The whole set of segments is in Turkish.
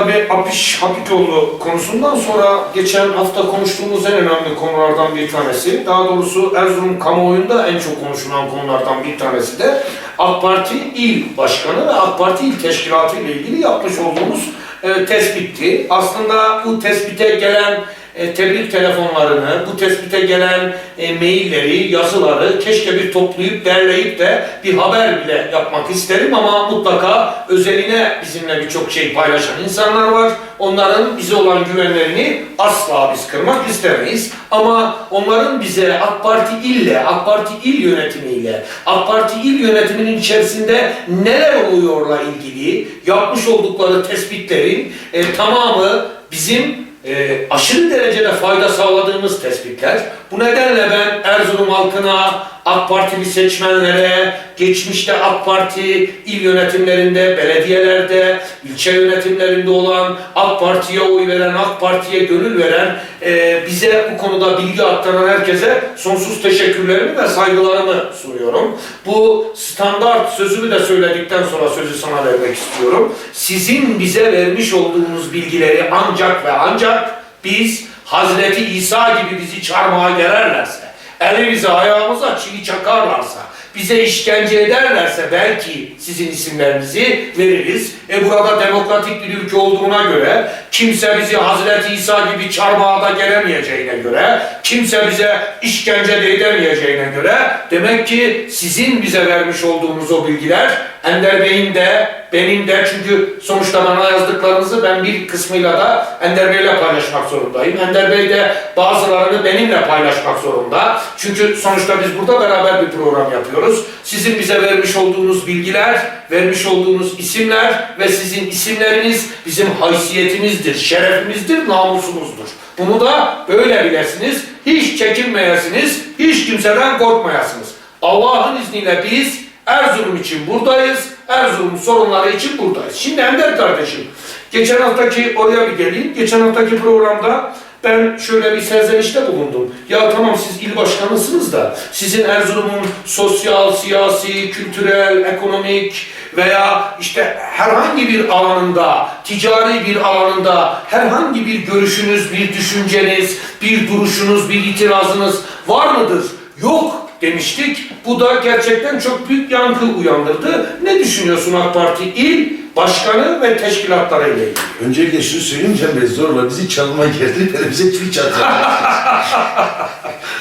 Tabii Apiş Hapikoğlu konusundan sonra geçen hafta konuştuğumuz en önemli konulardan bir tanesi, daha doğrusu Erzurum kamuoyunda en çok konuşulan konulardan bir tanesi de AK Parti İl Başkanı ve AK Parti İl Teşkilatı ile ilgili yapmış olduğumuz e, tespitti. Aslında bu tespite gelen e, tebrik telefonlarını, bu tespite gelen e, mailleri, yazıları keşke bir toplayıp derleyip de bir haber bile yapmak isterim ama mutlaka özeline bizimle birçok şey paylaşan insanlar var. Onların bize olan güvenlerini asla biz kırmak istemeyiz. Ama onların bize AK Parti ille, AK Parti il yönetimiyle, AK Parti il yönetiminin içerisinde neler oluyorla ilgili yapmış oldukları tespitlerin e, tamamı bizim e, aşırı derecede fayda sağladığımız tespitler. Bu nedenle ben Erzurum halkına, AK Partili seçmenlere, geçmişte AK Parti il yönetimlerinde, belediyelerde, ilçe yönetimlerinde olan, AK Parti'ye oy veren, AK Parti'ye gönül veren, e, bize bu konuda bilgi aktaran herkese sonsuz teşekkürlerimi ve saygılarımı sunuyorum. Bu standart sözümü de söyledikten sonra sözü sana vermek istiyorum. Sizin bize vermiş olduğunuz bilgileri ancak ve ancak biz Hazreti İsa gibi bizi çarmıha gererlerse, elimize ayağımıza çivi çakarlarsa, bize işkence ederlerse belki sizin isimlerinizi veririz. E burada demokratik bir ülke olduğuna göre, kimse bizi Hazreti İsa gibi çarmıha da geremeyeceğine göre, kimse bize işkence de edemeyeceğine göre, demek ki sizin bize vermiş olduğunuz o bilgiler, Ender Bey'in de, benim de çünkü sonuçta bana yazdıklarınızı ben bir kısmıyla da Ender Bey'le paylaşmak zorundayım. Ender Bey de bazılarını benimle paylaşmak zorunda. Çünkü sonuçta biz burada beraber bir program yapıyoruz. Sizin bize vermiş olduğunuz bilgiler, vermiş olduğunuz isimler ve sizin isimleriniz bizim haysiyetimizdir, şerefimizdir, namusumuzdur. Bunu da böyle bilesiniz. Hiç çekinmeyesiniz, hiç kimseden korkmayasınız. Allah'ın izniyle biz Erzurum için buradayız. Erzurum sorunları için buradayız. Şimdi Ender kardeşim, geçen haftaki oraya bir geleyim. Geçen haftaki programda ben şöyle bir serzenişte bulundum. Ya tamam siz il başkanısınız da sizin Erzurum'un sosyal, siyasi, kültürel, ekonomik veya işte herhangi bir alanında, ticari bir alanında herhangi bir görüşünüz, bir düşünceniz, bir duruşunuz, bir itirazınız var mıdır? Yok demiştik. Bu da gerçekten çok büyük yankı uyandırdı. Ne düşünüyorsun AK Parti il başkanı ve teşkilatları ile ilgili? Öncelikle şunu söyleyeyim Cem Bey zorla bizi çalma geldi tweet atıyor.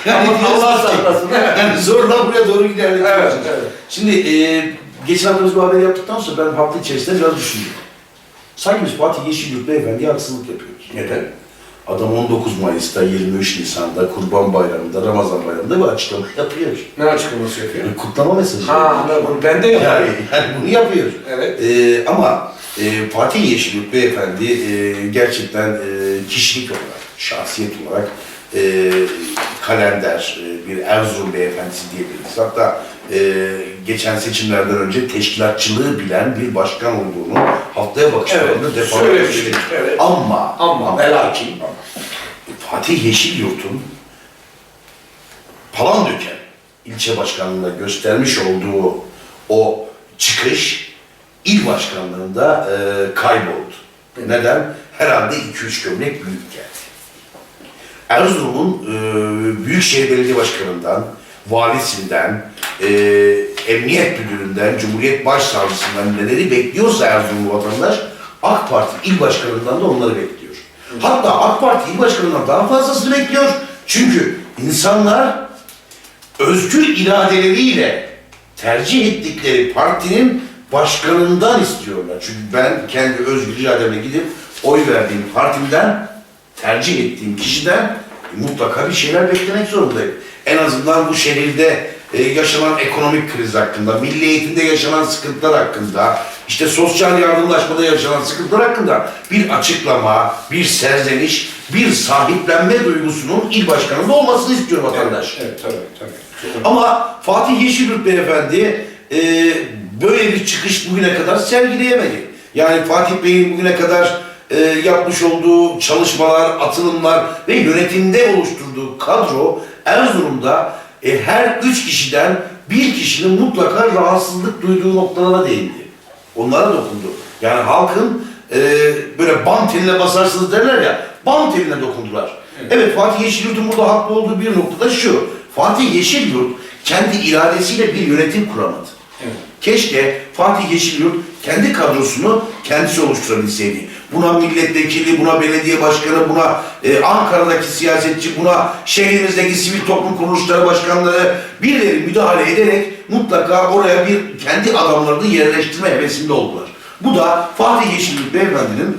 Ama diyoruz Allah saklasın. Yani zorla buraya doğru giderdik. Evet, evet. Şimdi e, geçen hafta biz bu haberi yaptıktan sonra ben hafta içerisinde biraz düşündüm. Sanki biz Fatih Yeşilyurt Beyefendi'ye haksızlık yapıyoruz. Neden? Adam 19 Mayıs'ta, 23 Nisan'da, Kurban Bayramı'nda, Ramazan Bayramı'nda bir açıklama yapıyor. Ne açıklaması yapıyor? Bir kutlama mesajı. Ha, anladım. Ben de Yani, yapıyorum. yani bunu yapıyor. Evet. Ee, ama e, Fatih Yeşilyurt Beyefendi e, gerçekten e, kişilik olarak, şahsiyet olarak e, kalender, e, bir Erzurum beyefendisi diyebiliriz. Hatta e, geçen seçimlerden önce teşkilatçılığı bilen bir başkan olduğunu haftaya bakışlarında Evet, defalarca söylemiştik, söyledik. evet. Ama, Ama ve lakin. Fatih Yeşilyurt'un Palandöken ilçe başkanlığında göstermiş olduğu o çıkış il başkanlığında e, kayboldu. Neden? Herhalde 2-3 gömlek büyük geldi. Erzurum'un e, Büyükşehir Belediye Başkanı'ndan, valisinden, e, emniyet müdüründen, Cumhuriyet Başsavcısından neleri bekliyorsa Erzurumlu vatandaş, AK Parti il başkanından da onları bekliyor. Hatta AK Parti il başkanından daha fazlasını bekliyor. Çünkü insanlar özgür iradeleriyle tercih ettikleri partinin başkanından istiyorlar. Çünkü ben kendi özgür irademe gidip oy verdiğim partimden, tercih ettiğim kişiden mutlaka bir şeyler beklemek zorundayım. En azından bu şehirde e, yaşanan ekonomik kriz hakkında, milli eğitimde yaşanan sıkıntılar hakkında, işte sosyal yardımlaşmada yaşanan sıkıntılar hakkında bir açıklama, bir serzeniş, bir sahiplenme duygusunun il başkanında olmasını istiyor vatandaş. Evet, tabii, tabii. Ama Fatih Yeşilyurt Beyefendi e, böyle bir çıkış bugüne kadar sergileyemedi. Yani Fatih Bey'in bugüne kadar e, yapmış olduğu çalışmalar, atılımlar ve yönetimde oluşturduğu kadro Erzurum'da e, her üç kişiden bir kişinin mutlaka rahatsızlık duyduğu noktalara değindi. Onlara dokundu. Yani halkın e, böyle bam teline basarsınız derler ya, bam teline dokundular. Evet, Fatih Yeşilyurt'un burada haklı olduğu bir noktada şu, Fatih Yeşilyurt kendi iradesiyle bir yönetim kuramadı. Evet. Keşke Fatih Yeşilyurt kendi kadrosunu kendisi oluşturabilseydi. Buna milletvekili, buna belediye başkanı, buna e, Ankara'daki siyasetçi, buna şehrimizdeki sivil toplum kuruluşları başkanları birileri müdahale ederek mutlaka oraya bir kendi adamlarını yerleştirme hevesinde oldular. Bu da Fatih Yeşilyurt beyefendinin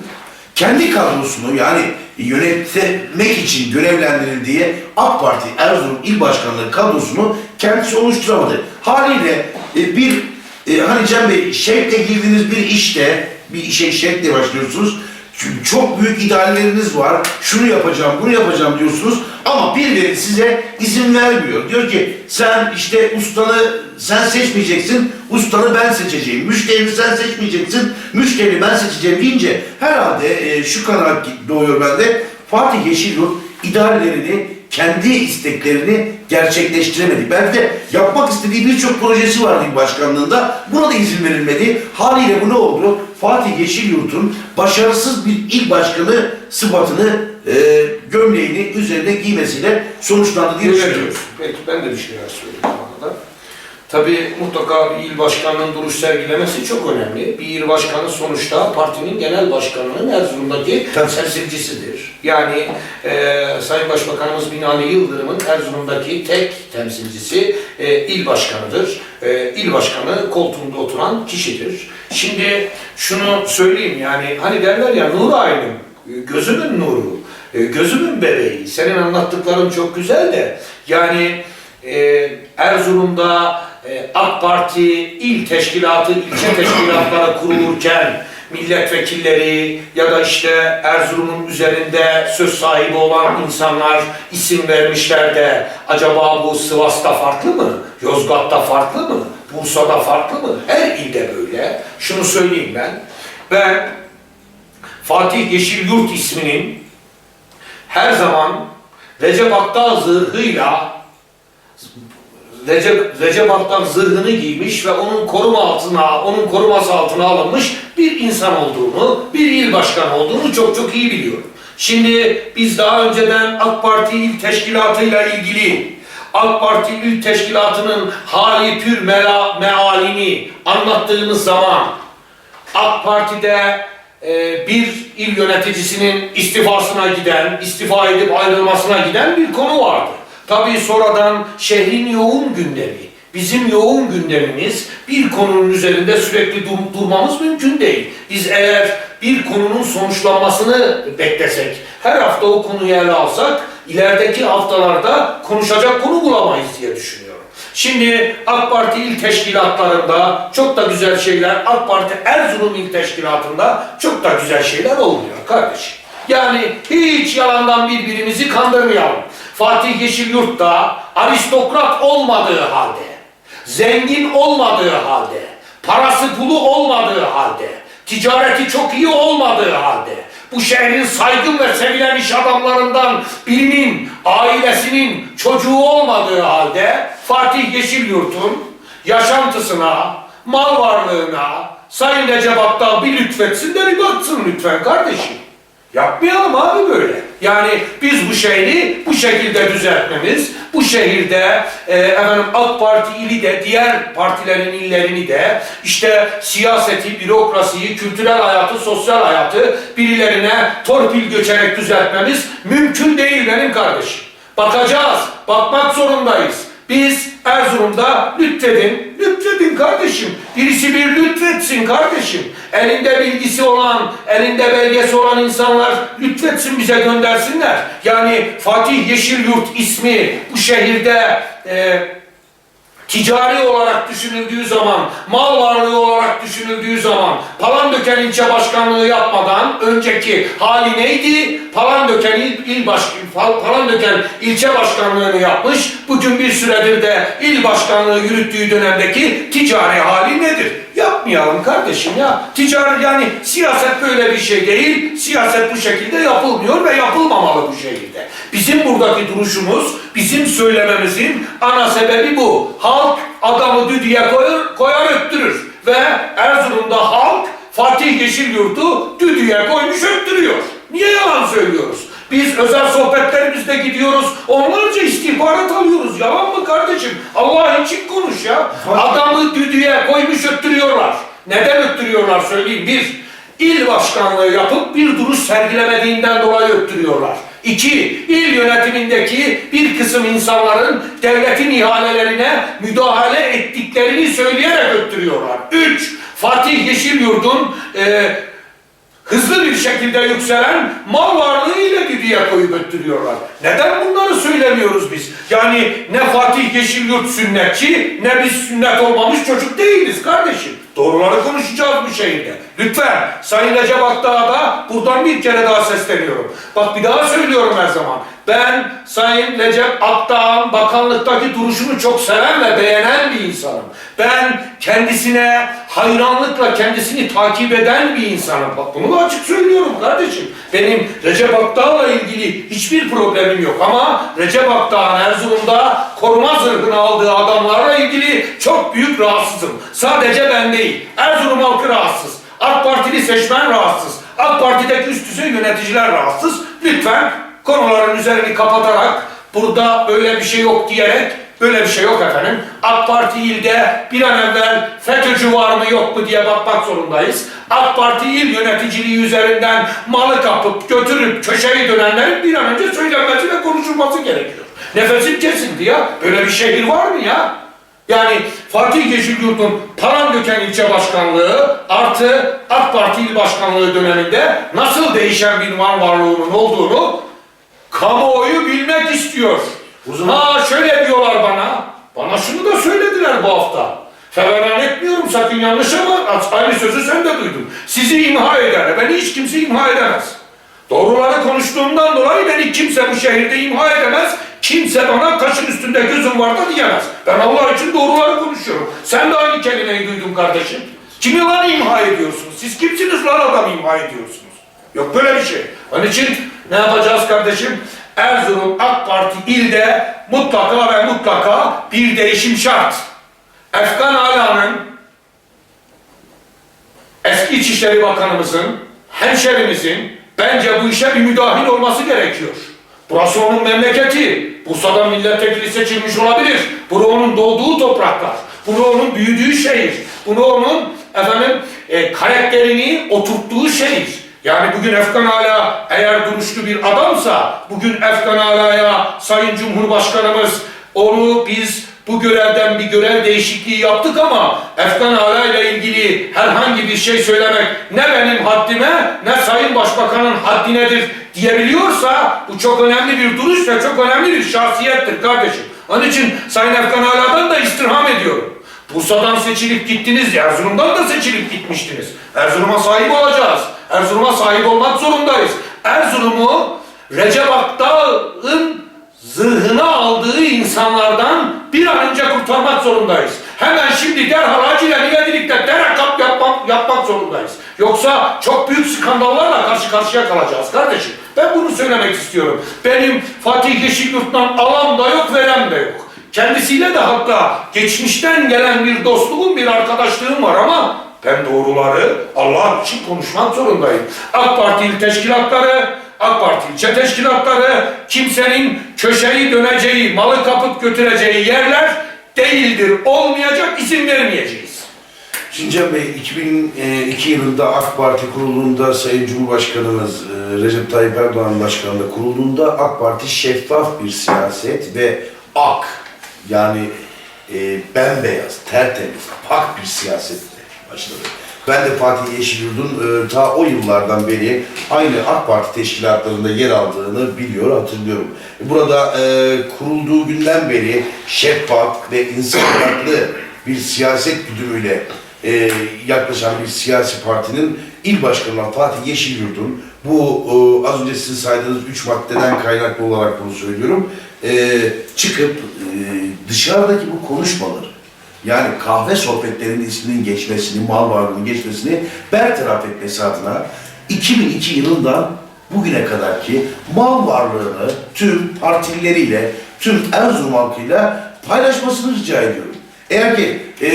kendi kadrosunu yani yönetmek için görevlendirildiği AK Parti Erzurum İl Başkanlığı kadrosunu kendisi oluşturamadı. Haliyle e, bir e, hani Cem Bey şevkle girdiğiniz bir işte bir işe şevkle başlıyorsunuz. Çünkü çok büyük idealleriniz var. Şunu yapacağım, bunu yapacağım diyorsunuz. Ama birileri size izin vermiyor. Diyor ki sen işte ustanı sen seçmeyeceksin, ustanı ben seçeceğim. Müşterini sen seçmeyeceksin, müşteri ben seçeceğim deyince herhalde e, şu kanaat doğuyor bende. Fatih Yeşilyurt ideallerini, kendi isteklerini gerçekleştiremedi. Belki de yapmak istediği birçok projesi vardı başkanlığında. Buna da izin verilmedi. Haliyle bu ne oldu? Fatih Yeşilyurt'un başarısız bir il başkanı sıfatını, e, gömleğini üzerine giymesiyle sonuçlandı diye diyorsun. Peki ben de bir şeyler söyleyeyim. Tabii mutlaka bir il başkanının duruş sergilemesi çok önemli. Bir il başkanı sonuçta partinin genel başkanının Erzurum'daki temsilcisidir. Yani e, Sayın Başbakanımız Binali Yıldırım'ın Erzurum'daki tek temsilcisi e, il başkanıdır. E, il başkanı koltuğunda oturan kişidir. Şimdi şunu söyleyeyim yani hani derler ya nur aynım, gözümün nuru, e, gözümün bebeği. Senin anlattıkların çok güzel de yani e, Erzurum'da e, AK Parti il teşkilatı, ilçe teşkilatları kurulurken milletvekilleri ya da işte Erzurum'un üzerinde söz sahibi olan insanlar isim vermişler de acaba bu Sivas'ta farklı mı? Yozgat'ta farklı mı? Bursa'da farklı mı? Her ilde böyle. Şunu söyleyeyim ben. Ben Fatih Yeşilyurt isminin her zaman Recep Akdağ Recep, Recep Akdağ zırhını giymiş ve onun koruma altına, onun koruması altına alınmış bir insan olduğunu, bir il başkanı olduğunu çok çok iyi biliyorum. Şimdi biz daha önceden AK Parti il teşkilatıyla ilgili AK Parti il teşkilatının hali pür mela, mealini anlattığımız zaman AK Parti'de e, bir il yöneticisinin istifasına giden, istifa edip ayrılmasına giden bir konu vardı. Tabii sonradan şehrin yoğun gündemi, bizim yoğun gündemimiz bir konunun üzerinde sürekli dur- durmamız mümkün değil. Biz eğer bir konunun sonuçlanmasını beklesek, her hafta o konuyu ele alsak, ilerideki haftalarda konuşacak konu bulamayız diye düşünüyorum. Şimdi AK Parti il teşkilatlarında çok da güzel şeyler, AK Parti Erzurum il teşkilatında çok da güzel şeyler oluyor kardeşim. Yani hiç yalandan birbirimizi kandırmayalım. Fatih Yeşilyurt da aristokrat olmadığı halde, zengin olmadığı halde, parası pulu olmadığı halde, ticareti çok iyi olmadığı halde, bu şehrin saygın ve sevilen iş adamlarından birinin, ailesinin çocuğu olmadığı halde Fatih Yeşilyurt'un yaşantısına, mal varlığına Sayın Recep Akdağ bir lütfetsin de bir baksın lütfen kardeşim. Yapmayalım abi böyle. Yani biz bu şehri bu şekilde düzeltmemiz, bu şehirde e, efendim AK Parti ili de diğer partilerin illerini de işte siyaseti, bürokrasiyi, kültürel hayatı, sosyal hayatı birilerine torpil göçerek düzeltmemiz mümkün değil benim kardeşim. Bakacağız, bakmak zorundayız. Biz Erzurum'da lütfedin, lütfedin kardeşim. Birisi bir lütfetsin kardeşim. Elinde bilgisi olan, elinde belgesi olan insanlar lütfetsin bize göndersinler. Yani Fatih Yeşilyurt ismi bu şehirde e, ticari olarak düşünüldüğü zaman, mal varlığı olarak düşünüldüğü zaman Palandöken ilçe başkanlığı yapmadan önceki hali neydi? Palandöken il, il Pal- Palandöken ilçe başkanlığını yapmış. Bugün bir süredir de il başkanlığı yürüttüğü dönemdeki ticari hali nedir? Yapmayalım kardeşim ya. Ticari yani siyaset böyle bir şey değil. Siyaset bu şekilde yapılmıyor ve yapılmamalı bu şekilde. Bizim buradaki duruşumuz, bizim söylememizin ana sebebi bu. Halk adamı düdüğe koyar, koyar öttürür. Ve Erzurum'da halk Fatih Yeşilyurt'u düdüğe koymuş öttürüyor. Niye yalan söylüyoruz? Biz özel sohbetlerimizde gidiyoruz, onlarca istihbarat alıyoruz. Yalan mı kardeşim? Allah için konuş ya. Adamı düdüğe koymuş öttürüyorlar. Neden öttürüyorlar söyleyeyim. Bir, il başkanlığı yapıp bir duruş sergilemediğinden dolayı öttürüyorlar. İki, il yönetimindeki bir kısım insanların devletin ihalelerine müdahale ettiklerini söyleyerek öttürüyorlar. Üç, Fatih Yeşilyurt'un e, hızlı bir şekilde yükselen mal varlığı ile düdüğe koyup öttürüyorlar. Neden bunları söylemiyoruz biz? Yani ne Fatih Yeşilyurt sünnetçi ne biz sünnet olmamış çocuk değiliz kardeşim. Doğruları konuşacağız bu şehirde. Lütfen Sayın Recep Akdağ'a buradan bir kere daha sesleniyorum. Bak bir daha söylüyorum her zaman. Ben Sayın Recep Akdağ'ın bakanlıktaki duruşunu çok seven ve beğenen bir insanım. Ben kendisine hayranlıkla kendisini takip eden bir insanım. Bak bunu da açık söylüyorum kardeşim. Benim Recep Akdağ'la ilgili hiçbir problemim yok ama Recep Akdağ'ın Erzurum'da koruma zırhını aldığı adamlarla ilgili çok büyük rahatsızım. Sadece ben değil. Erzurum halkı rahatsız. AK Partili seçmen rahatsız. AK Parti'deki üst düzey yöneticiler rahatsız. Lütfen konuların üzerini kapatarak burada böyle bir şey yok diyerek böyle bir şey yok efendim. AK Parti ilde bir an evvel FETÖ'cü var mı yok mu diye bakmak zorundayız. AK Parti il yöneticiliği üzerinden malı kapıp götürüp köşeyi dönenlerin bir an önce söylenmesi ve konuşulması gerekiyor. Nefesim kesildi ya. Böyle bir şehir var mı ya? Yani Fatih Yeşilyurt'un Palandöken ilçe başkanlığı artı AK Parti il başkanlığı döneminde nasıl değişen bir mal varlığının olduğunu kamuoyu bilmek istiyor. O zaman- Ha şöyle diyorlar bana, bana şunu da söylediler bu hafta. Feveran etmiyorum sakın yanlış ama aynı sözü sen de duydun. Sizi imha eder, beni hiç kimse imha edemez. Doğruları konuştuğumdan dolayı beni kimse bu şehirde imha edemez. Kimse bana kaşın üstünde gözüm var da diyemez. Ben Allah için doğruları konuşuyorum. Sen de aynı kelimeyi duydun kardeşim. Kimi lan imha ediyorsunuz? Siz kimsiniz lan adam imha ediyorsunuz? Yok böyle bir şey. Onun için ne yapacağız kardeşim? Erzurum AK Parti ilde mutlaka ve mutlaka bir değişim şart. Efkan Ala'nın eski İçişleri Bakanımızın, hemşerimizin bence bu işe bir müdahil olması gerekiyor. Burası onun memleketi. Bursa'dan milletvekili seçilmiş olabilir. Bunu onun doğduğu topraklar. Bunu onun büyüdüğü şehir. Bunu onun efendim e, karakterini oturttuğu şehir. Yani bugün Efkan Ala eğer duruşlu bir adamsa, bugün Efkan Ala'ya Sayın Cumhurbaşkanımız onu biz bu görevden bir görev değişikliği yaptık ama Efkan Ala ile ilgili herhangi bir şey söylemek ne benim haddime ne Sayın Başbakan'ın haddinedir diyebiliyorsa bu çok önemli bir duruş ve çok önemli bir şahsiyettir kardeşim. Onun için Sayın Efkan Ala'dan da istirham ediyorum. Bursa'dan seçilip gittiniz, Erzurum'dan da seçilip gitmiştiniz. Erzurum'a sahip olacağız. Erzurum'a sahip olmak zorundayız. Erzurum'u Recep Akdağ'ın zırhına aldığı insanlardan bir an önce kurtarmak zorundayız. Hemen şimdi derhal acilen ivedilikle derekap yapmak, yapmak zorundayız. Yoksa çok büyük skandallarla karşı karşıya kalacağız kardeşim. Ben bunu söylemek istiyorum. Benim Fatih Yeşilyurt'tan alan da yok, veren de yok. Kendisiyle de hatta geçmişten gelen bir dostluğum, bir arkadaşlığım var ama ben doğruları Allah için konuşmak zorundayım. AK Parti il teşkilatları, AK Parti ilçe teşkilatları kimsenin köşeyi döneceği, malı kapıp götüreceği yerler değildir. Olmayacak, izin vermeyeceğiz. Cem Bey, 2002 yılında AK Parti kurulduğunda Sayın Cumhurbaşkanımız e, Recep Tayyip Erdoğan başkanlığı kurulduğunda AK Parti şeffaf bir siyaset ve ak yani e, bembeyaz, tertemiz, pak bir siyasetle başladı. Ben de Fatih Yeşilyurt'un e, ta o yıllardan beri aynı AK Parti teşkilatlarında yer aldığını biliyor, hatırlıyorum. Burada e, kurulduğu günden beri şeffaf ve insan bir siyaset güdümüyle e, yaklaşan bir siyasi partinin il başkanı Fatih Yeşilyurt'un bu e, az önce sizin saydığınız üç maddeden kaynaklı olarak bunu söylüyorum. E, çıkıp e, dışarıdaki bu konuşmaları yani kahve sohbetlerinin isminin geçmesini, mal varlığının geçmesini bertaraf etmesi adına 2002 yılından bugüne kadar ki mal varlığını tüm partileriyle, tüm Erzurum halkıyla paylaşmasını rica ediyorum. Eğer ki e,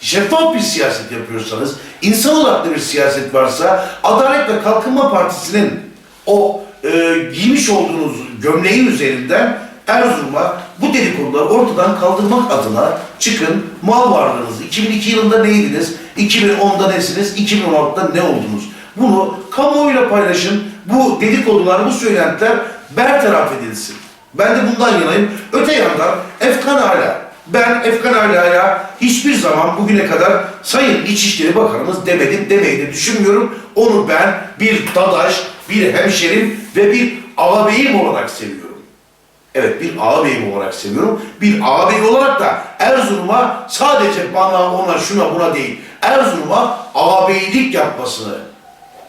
şeffaf bir siyaset yapıyorsanız, insan odaklı bir siyaset varsa, Adalet ve Kalkınma Partisi'nin o e, giymiş olduğunuz gömleğin üzerinden Erzurum'a bu dedikoduları ortadan kaldırmak adına çıkın mal varlığınızı, 2002 yılında neydiniz, 2010'da nesiniz, 2016'da ne oldunuz? Bunu kamuoyuyla paylaşın, bu dedikodular, bu söylentiler bertaraf edilsin. Ben de bundan yanayım. Öte yandan Efkan Ala, ben Efkan Ala'ya hiçbir zaman bugüne kadar Sayın İçişleri Bakanımız demedim, demeyi de düşünmüyorum. Onu ben bir dadaş, bir hemşerim ve bir ağabeyim olarak seviyorum. Evet bir ağabeyim olarak seviyorum. Bir ağabey olarak da Erzurum'a sadece bana, ona, şuna, buna değil. Erzurum'a ağabeylik yapmasını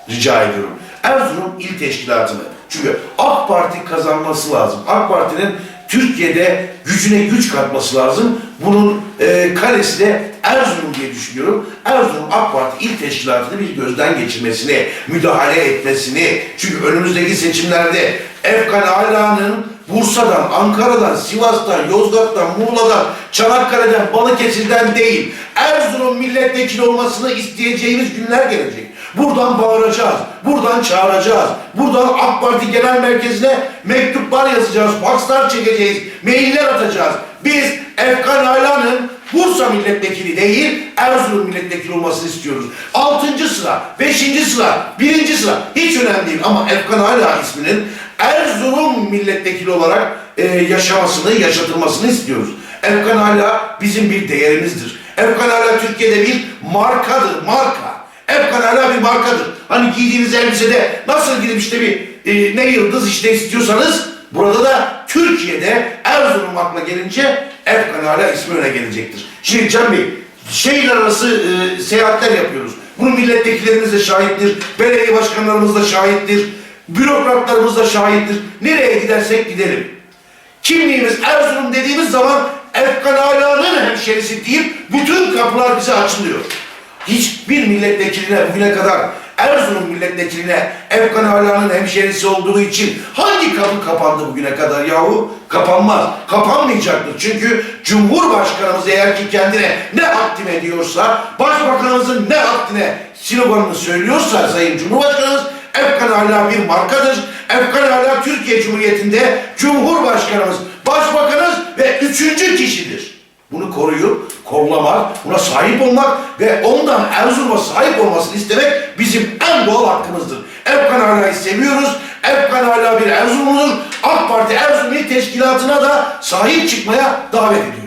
rica ediyorum. Erzurum İl Teşkilatı'nı. Çünkü AK Parti kazanması lazım. AK Parti'nin Türkiye'de gücüne güç katması lazım. Bunun e, kalesi de Erzurum diye düşünüyorum. Erzurum AK Parti İl Teşkilatı'nı bir gözden geçirmesini, müdahale etmesini. Çünkü önümüzdeki seçimlerde Efkan Ala'nın Bursa'dan, Ankara'dan, Sivas'tan, Yozgat'tan, Muğla'dan, Çanakkale'den, Balıkesir'den değil, Erzurum milletvekili olmasını isteyeceğimiz günler gelecek. Buradan bağıracağız, buradan çağıracağız, buradan AK Parti Genel Merkezi'ne mektuplar yazacağız, fakslar çekeceğiz, mailler atacağız. Biz Efkan Ala'nın Bursa milletvekili değil, Erzurum milletvekili olmasını istiyoruz. Altıncı sıra, beşinci sıra, birinci sıra hiç önemli değil ama Efkan Ala isminin Erzurum milletvekili olarak e, yaşamasını, yaşatılmasını istiyoruz. Efkan Ala bizim bir değerimizdir. Efkan Ala Türkiye'de bir markadır, marka. Efkan Ala bir markadır. Hani giydiğiniz elbisede nasıl gidip işte bir e, ne yıldız işte istiyorsanız burada da Türkiye'de Erzurum akla gelince Efkan Ala ismi öne gelecektir. Şimdi Can Bey, şehir arası e, seyahatler yapıyoruz. Bunu milletvekillerimiz de şahittir, belediye başkanlarımız da şahittir, bürokratlarımız da şahittir. Nereye gidersek gidelim. Kimliğimiz Erzurum dediğimiz zaman Efkan Ala'nın hemşerisi deyip bütün kapılar bize açılıyor. Hiçbir milletvekiline bugüne kadar Erzurum milletvekiline Efkan Ala'nın hemşerisi olduğu için hangi kapı kapandı bugüne kadar yahu? Kapanmaz. Kapanmayacaktır. Çünkü Cumhurbaşkanımız eğer ki kendine ne akdim ediyorsa, Başbakanımızın ne akdine sloganını söylüyorsa Sayın Cumhurbaşkanımız Efkan Ala bir markadır. Efkan Ala Türkiye Cumhuriyeti'nde Cumhurbaşkanımız, Başbakanımız ve üçüncü kişidir. Bunu koruyup, kollamak, buna sahip olmak ve ondan Erzurum'a sahip olmasını istemek bizim en doğal hakkımızdır. Ala'yı seviyoruz. Efkan Ala bir Erzurumludur. AK Parti Erzurum İl Teşkilatı'na da sahip çıkmaya davet ediyoruz.